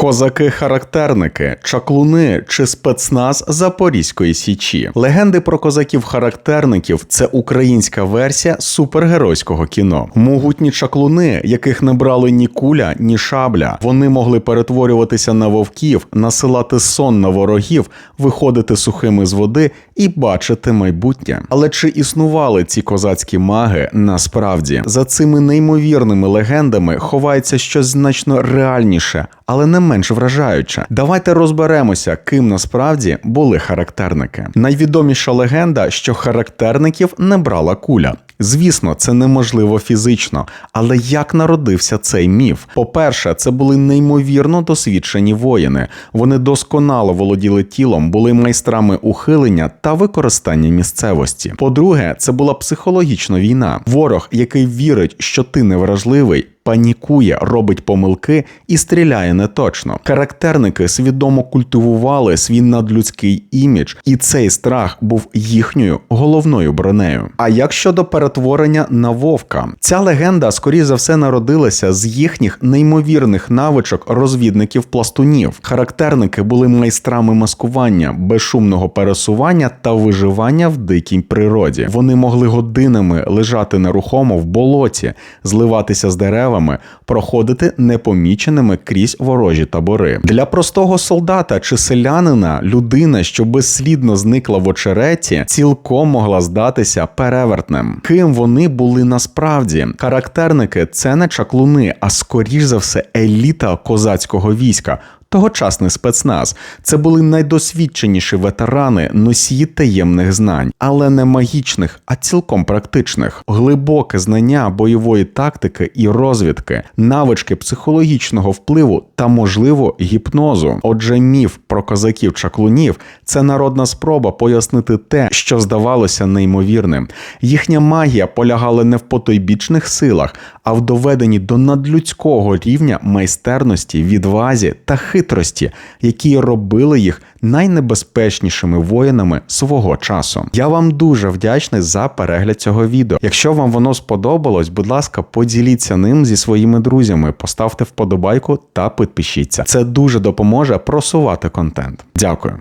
Козаки-характерники, чаклуни чи спецназ Запорізької січі. Легенди про козаків-характерників це українська версія супергеройського кіно. Могутні чаклуни, яких не брали ні куля, ні шабля. Вони могли перетворюватися на вовків, насилати сон на ворогів, виходити сухими з води і бачити майбутнє. Але чи існували ці козацькі маги насправді за цими неймовірними легендами ховається щось значно реальніше, але не менш вражаюче. Давайте розберемося, ким насправді були характерники. Найвідоміша легенда, що характерників не брала куля. Звісно, це неможливо фізично, але як народився цей міф? По-перше, це були неймовірно досвідчені воїни. Вони досконало володіли тілом, були майстрами ухилення та використання місцевості. По-друге, це була психологічна війна. Ворог, який вірить, що ти невражливий. Панікує, робить помилки і стріляє неточно. Характерники свідомо культивували свій надлюдський імідж, і цей страх був їхньою головною бронею. А як щодо перетворення на вовка, ця легенда, скоріше за все, народилася з їхніх неймовірних навичок розвідників пластунів. Характерники були майстрами маскування, безшумного пересування та виживання в дикій природі. Вони могли годинами лежати нерухомо в болоті, зливатися з деревами, проходити непоміченими крізь ворожі табори. Для простого солдата чи селянина людина, що безслідно зникла в очереті, цілком могла здатися перевертнем. Ким вони були насправді? Характерники це не чаклуни, а скоріш за все еліта козацького війська. Тогочасний спецназ це були найдосвідченіші ветерани, носії таємних знань, але не магічних, а цілком практичних, глибоке знання бойової тактики і розвідки, навички психологічного впливу та, можливо, гіпнозу. Отже, міф про козаків-чаклунів це народна спроба пояснити те, що здавалося неймовірним. Їхня магія полягала не в потойбічних силах, а в доведенні до надлюдського рівня майстерності, відвазі та хитрості, які робили їх найнебезпечнішими воїнами свого часу. Я вам дуже вдячний за перегляд цього відео. Якщо вам воно сподобалось, будь ласка, поділіться ним зі своїми друзями, поставте вподобайку та підпишіться. Це дуже допоможе просувати контент. Дякую.